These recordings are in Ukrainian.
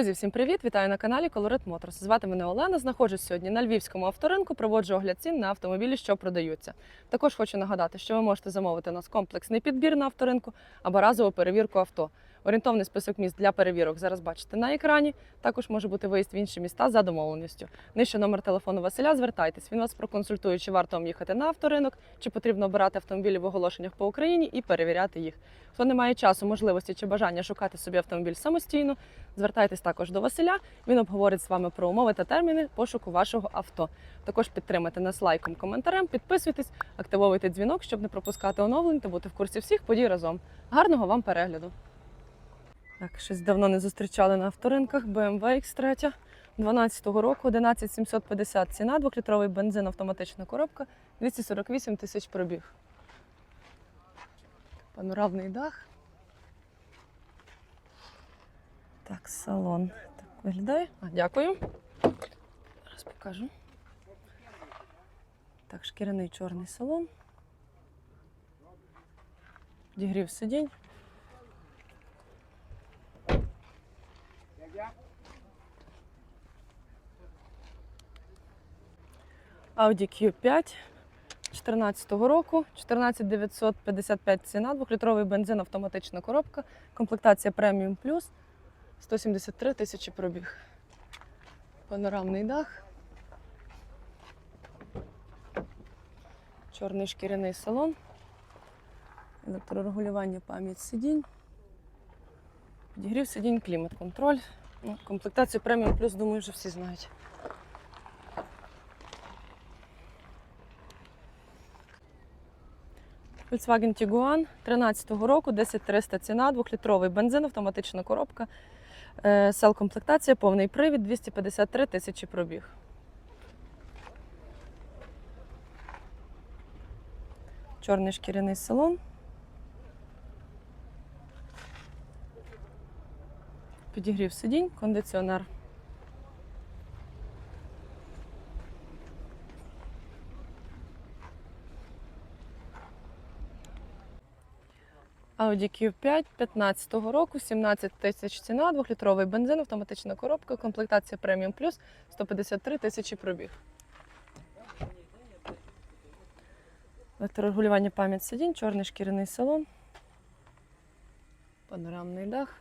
Друзі, всім привіт! Вітаю на каналі Colorit Motors. Звати мене Олена. Знаходжусь сьогодні на львівському авторинку. Проводжу огляд цін на автомобілі, що продаються. Також хочу нагадати, що ви можете замовити у нас комплексний підбір на авторинку або разову перевірку авто. Орієнтовний список міст для перевірок зараз бачите на екрані. Також може бути виїзд в інші міста за домовленістю. Нижче номер телефону Василя. Звертайтесь. Він вас проконсультує, чи варто вам їхати на авторинок, чи потрібно обирати автомобілі в оголошеннях по Україні і перевіряти їх. Хто не має часу, можливості чи бажання шукати собі автомобіль самостійно, звертайтесь також до Василя. Він обговорить з вами про умови та терміни пошуку вашого авто. Також підтримайте нас лайком, коментарем, підписуйтесь, активовуйте дзвінок, щоб не пропускати оновлень та бути в курсі всіх подій разом. Гарного вам перегляду! Так, щось давно не зустрічали на авторинках. BMW X3 12-го року, 11750 ціна, 2-літровий бензин, автоматична коробка, 248 тисяч пробіг. Панорамний дах. Так, салон так виглядає. А, дякую. Зараз покажу. Так, шкіряний чорний салон. Підігрів сидінь. Audi Q5 2014 року, 14955 ціна, 2-літровий бензин, автоматична коробка, комплектація Premium Plus, 173 тисячі пробіг. Панорамний дах. Чорний шкіряний салон, електрорегулювання пам'ять сидінь, підігрів сидінь, клімат-контроль. Ну, комплектацію Premium Plus, думаю, вже всі знають. Volkswagen Tiguan 13-го року, 10300 ціна, 2-літровий бензин, автоматична коробка, е, сел-комплектація, повний привід, 253 тисячі пробіг. Чорний шкіряний салон. Підігрів сидінь, кондиціонер. Audi Q5 15 року, 17 тисяч ціна, 2-літровий бензин, автоматична коробка, комплектація Premium Plus, 153 тисячі пробіг. Електрорегулювання пам'ять сидінь, чорний шкіряний салон, панорамний дах.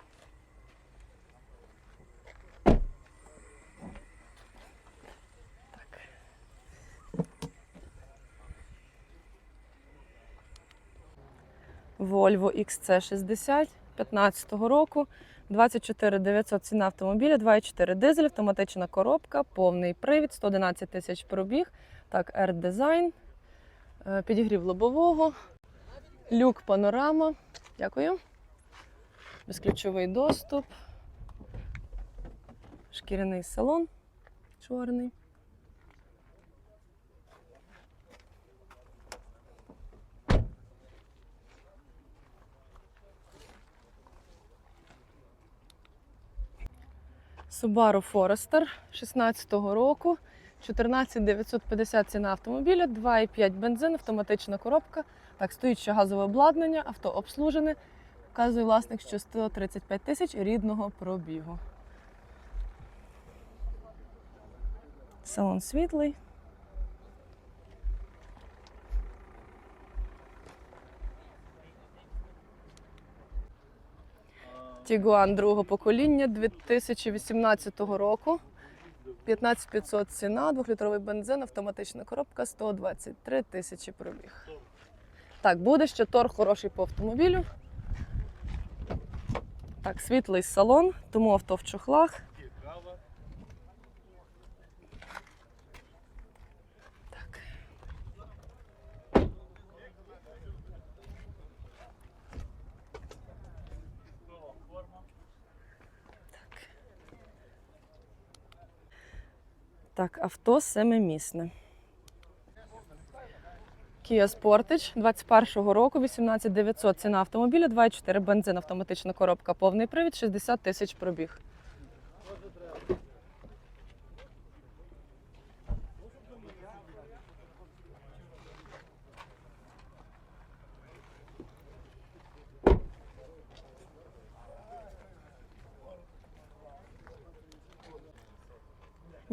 Volvo XC60 15 року, 24 900 ціна автомобіля, 2,4 дизель, автоматична коробка, повний привід, 111 тисяч пробіг. Так, R-Design, е, підігрів лобового, люк панорама. Дякую. Безключовий доступ. Шкіряний салон чорний. Subaru Forester 16-го року. 14 950 ціна автомобіля, 2,5 бензин, автоматична коробка. Так, стоїть ще газове обладнання, авто обслужене. Вказує власник, що 135 тисяч рідного пробігу. Салон світлий. Тігуан другого покоління 2018 року. 15500 ціна, 2-літровий бензин, автоматична коробка, 123 тисячі пробіг. Так, буде ще торг хороший по автомобілю. Так, світлий салон, тому авто в чохлах. Так, авто семимісне. Kia Sportage 21-го року, 18900 ціна автомобіля, 2,4 бензин, автоматична коробка, повний привід, 60 тисяч пробіг.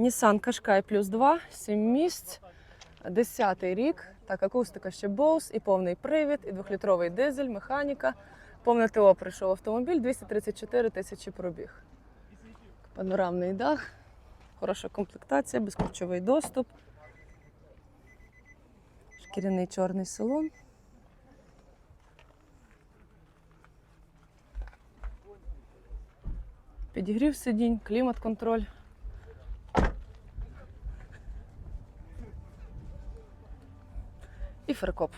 Nissan Qashqai плюс 2, 7 місць, 10 рік. Так, акустика ще Bose, і повний привід, і двохлітровий дизель, механіка. Повне ТО прийшов автомобіль, 234 тисячі пробіг. Панорамний дах, хороша комплектація, безключовий доступ. Шкіряний чорний салон. Підігрів сидінь, клімат-контроль. І фаркоп.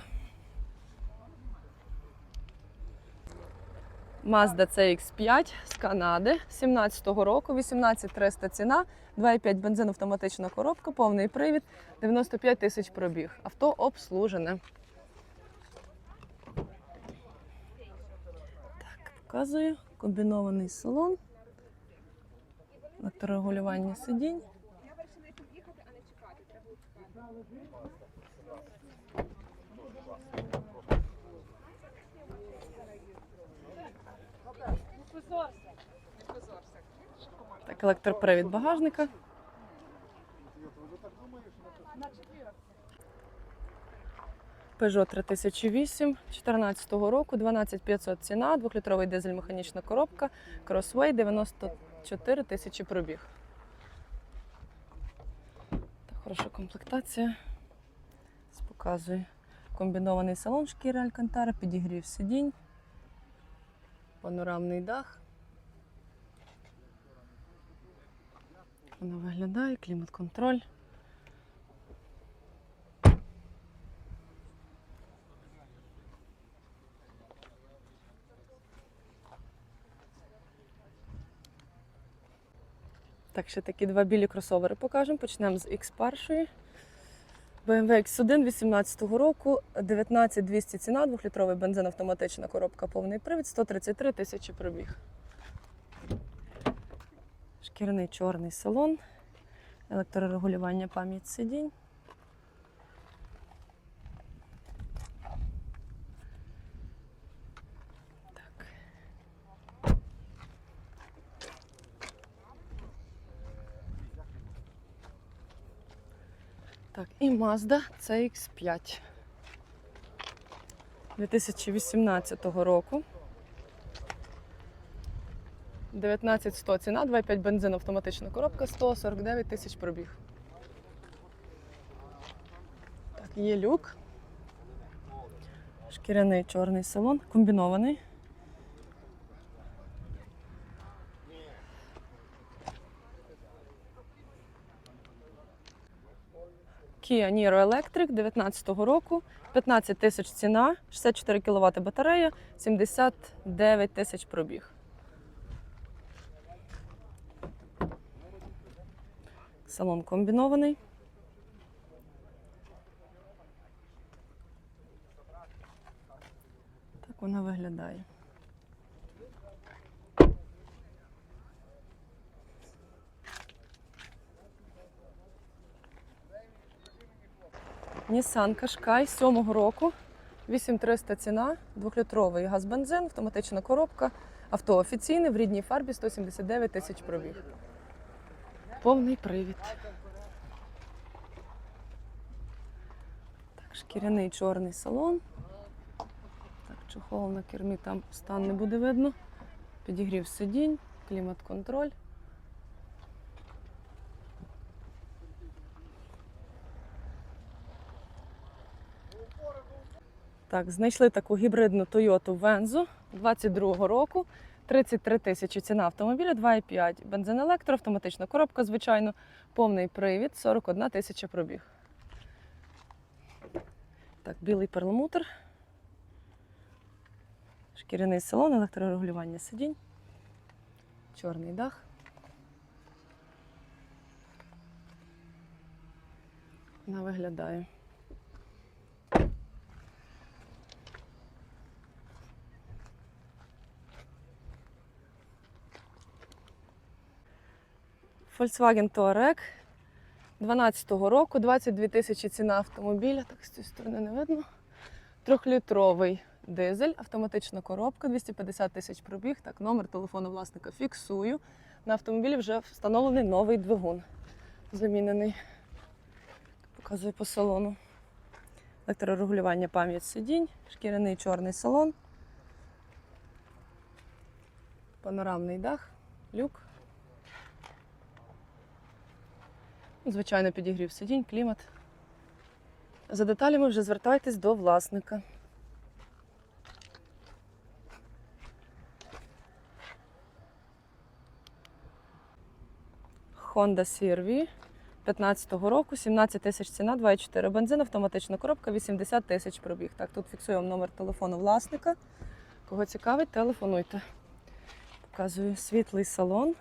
Mazda CX5 з Канади 17-го року, 18300 ціна, 2,5 бензин автоматична коробка, повний привід, 95 тисяч пробіг. Авто обслужене. Так, показую. Комбінований салон. Електрорегулювання сидінь. Так, електропривід багажника. Peugeot 3008 14 року, 12500 ціна, 2-літровий дизель механічна коробка, Crossway 94 тисячі пробіг. Так, хороша комплектація. Ось Показую. Комбінований салон шкіри Алькантара, підігрів сидінь, панорамний дах. Вона виглядає, клімат-контроль. Так, ще такі два білі кросовери покажемо. Почнемо з X1. BMW X1 18 року, 19200 ціна, 2-літровий бензин, автоматична коробка, повний привід, 133 тисячі пробіг. Шкірний чорний салон, електрорегулювання пам'ять сидінь. Mazda CX5 2018 року. 19100 ціна, 2,5 бензин, автоматична коробка, 149 тисяч пробіг. Так, є люк. Шкіряний чорний салон, комбінований. Kia Niro Electric 19 року, 15 тисяч ціна, 64 кВт батарея, 79 тисяч пробіг. Салон комбінований. Так вона виглядає. Nissan Qashqai 7 року. 8300 ціна, 2-літровий газ-бензин, автоматична коробка, авто офіційне в рідній фарбі 179 тисяч пробіг. Повний привід. Так, шкіряний чорний салон. Так, чохол на кермі там стан не буде видно. Підігрів сидінь, клімат-контроль. Так, знайшли таку гібридну Toyota Venzo 22 року. 33 тисячі ціна автомобіля, 2,5. Бензин електро, автоматична коробка, звичайно, повний привід, 41 тисяча пробіг. Так, білий перламутр. Шкіряний салон, електрорегулювання сидінь. Чорний дах. Вона виглядає. Volkswagen Touareg 12-го року, 22 тисячі ціна автомобіля. Так, з цієї сторони не видно. Трьохлітровий дизель, автоматична коробка, 250 тисяч пробіг. Так, номер телефону власника фіксую. На автомобілі вже встановлений новий двигун. замінений. Показую по салону. Електрорегулювання пам'ять сидінь, шкіряний чорний салон, панорамний дах, люк. Звичайно, підігрів сидінь, клімат. За деталями вже звертайтесь до власника. Honda CR-V 15-го року, 17 тисяч ціна, 2,4 бензин, автоматична коробка, 80 тисяч пробіг. Так, тут фіксуємо номер телефону власника. Кого цікавить, телефонуйте. Показую світлий салон.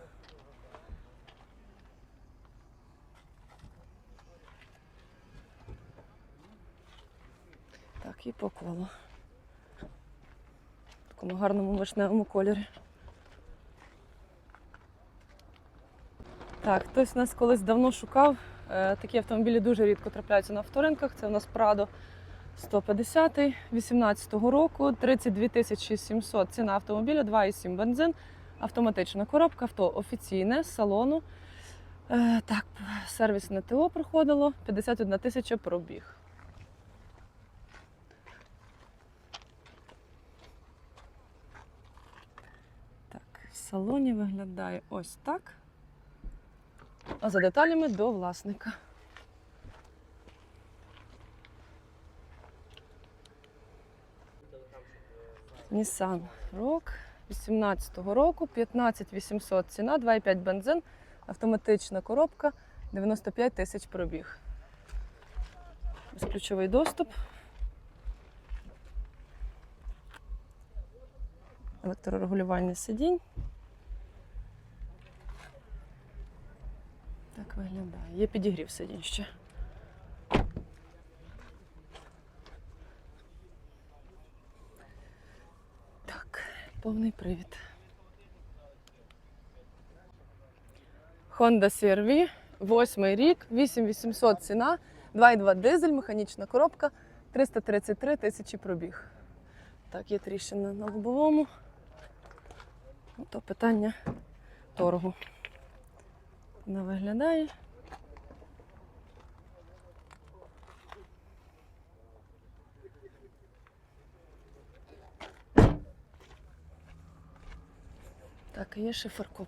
Так, і по колу. В такому гарному вишневому кольорі. Так, хтось нас колись давно шукав. Е, Такі автомобілі дуже рідко трапляються на авторинках. Це у нас Prado 150 18-го року, 32 тисячі 700 ціна автомобіля, 2,7 бензин, автоматична коробка, авто офіційне, з салону. Е, Так, сервісне ТО проходило, 51 тисяча пробіг. Так, в салоні виглядає ось так. А за деталями до власника. Nissan Rogue 18-го року, 15 800 ціна, 2,5 бензин, автоматична коробка, 95 тисяч пробіг. Безключовий доступ. Електрорегулювання сидінь. Виглядає. Є підігрів сидінь ще. Так, повний привід. Honda CR-V, восьмий рік, 8800 ціна, 2,2 дизель, механічна коробка, 333 тисячі пробіг. Так, є тріщина на лобовому. Ну, То питання торгу. Вона виглядає. Так, і є ще фаркоп.